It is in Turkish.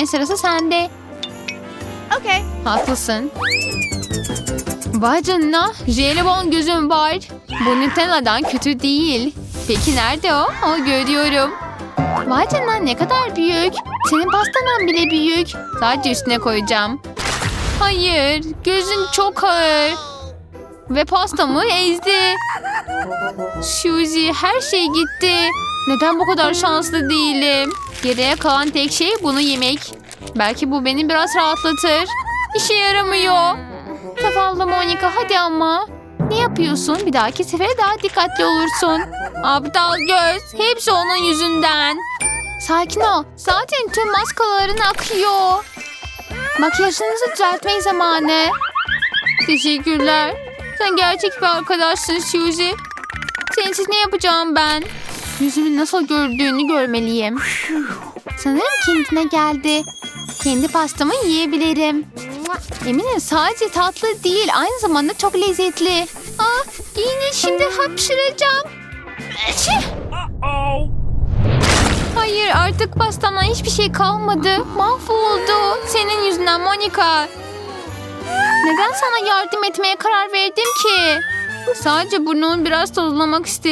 Amy sırası sende. Okay. Haklısın. Vay canına. Jelibon gözüm var. Bu Nutella'dan kötü değil. Peki nerede o? O görüyorum. Vay canına ne kadar büyük. Senin pastandan bile büyük. Sadece üstüne koyacağım. Hayır. Gözün çok ağır. Ve pastamı ezdi. Suzy her şey gitti. Neden bu kadar şanslı değilim? Geriye kalan tek şey bunu yemek. Belki bu beni biraz rahatlatır. İşe yaramıyor. Zavallı Monica hadi ama. Ne yapıyorsun? Bir dahaki sefere daha dikkatli olursun. Aptal göz. Hepsi onun yüzünden. Sakin ol. Zaten tüm maskaların akıyor. Makyajınızı düzeltme zamanı. Teşekkürler. Sen gerçek bir arkadaşsın Suzy. Sensiz ne yapacağım ben? Yüzümü nasıl gördüğünü görmeliyim. Sanırım kendine geldi. Kendi pastamı yiyebilirim. Eminim sadece tatlı değil aynı zamanda çok lezzetli. Ah yine şimdi hapşıracağım. Hayır artık pastamdan hiçbir şey kalmadı. Mahvoldu. Senin yüzünden Monica. Neden sana yardım etmeye karar verdim ki? Sadece burnumu biraz tozlamak istedim.